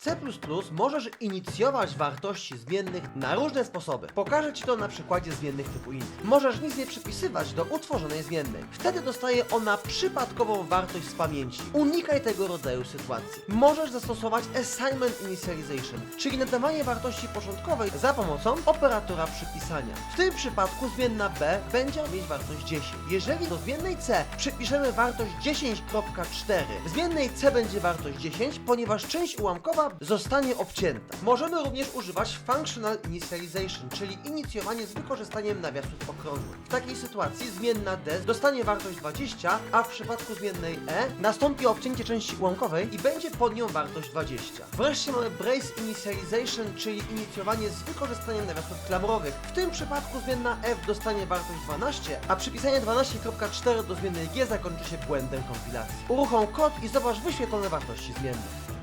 C++ możesz inicjować wartości zmiennych na różne sposoby. Pokażę Ci to na przykładzie zmiennych typu int. Możesz nic nie przypisywać do utworzonej zmiennej. Wtedy dostaje ona przypadkową wartość z pamięci. Unikaj tego rodzaju sytuacji. Możesz zastosować assignment initialization, czyli nadawanie wartości początkowej za pomocą operatora przypisania. W tym przypadku zmienna b będzie mieć wartość 10. Jeżeli do zmiennej c przypiszemy wartość 10.4, w zmiennej c będzie wartość 10, ponieważ część ułamkowa zostanie obcięta. Możemy również używać functional initialization, czyli inicjowanie z wykorzystaniem nawiasów okrągłych. W takiej sytuacji zmienna d dostanie wartość 20, a w przypadku zmiennej e nastąpi obcięcie części ułamkowej i będzie pod nią wartość 20. Wreszcie mamy brace initialization, czyli inicjowanie z wykorzystaniem nawiasów klamrowych. W tym przypadku zmienna f dostanie wartość 12, a przypisanie 12.4 do zmiennej g zakończy się błędem kompilacji. Uruchom kod i zobacz wyświetlone wartości zmienne.